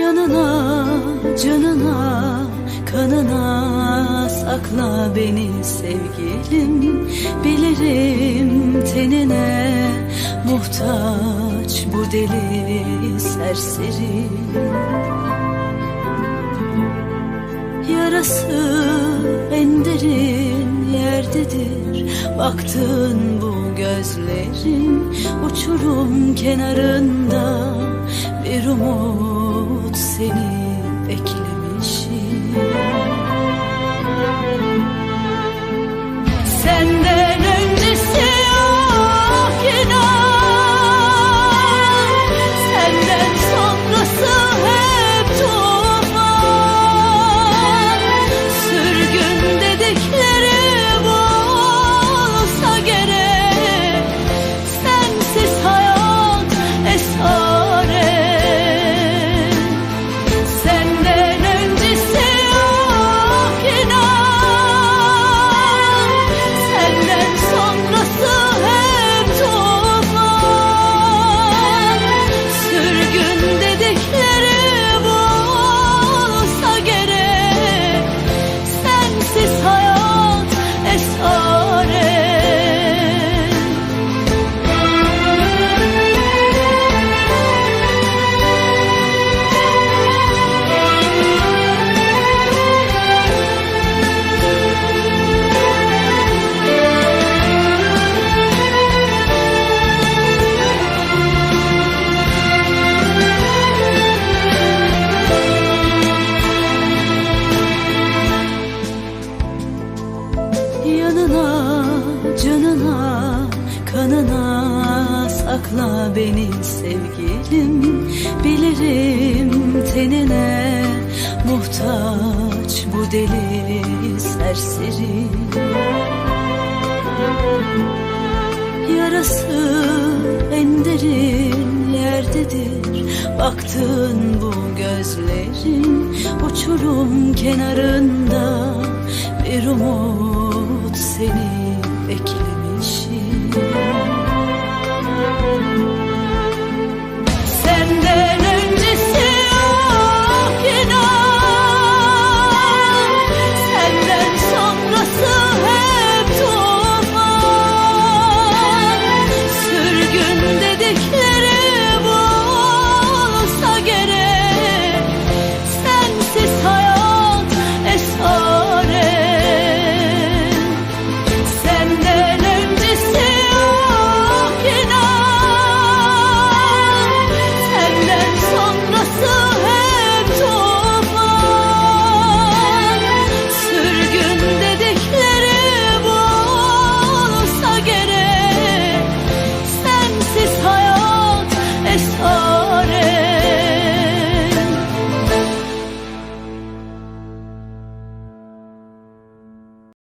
Yanına, canına, kanına sakla beni sevgilim. Bilirim tenine muhtaç bu deli serseri. Yarası en derin yerdedir. Baktın bu gözlerin uçurum kenarında. Bir umut seni beklemişim then sakla beni sevgilim. Bilirim tenine muhtaç bu deli serseri. Yarası en derin yerdedir. Baktın bu gözlerin uçurum kenarında Bir umut seni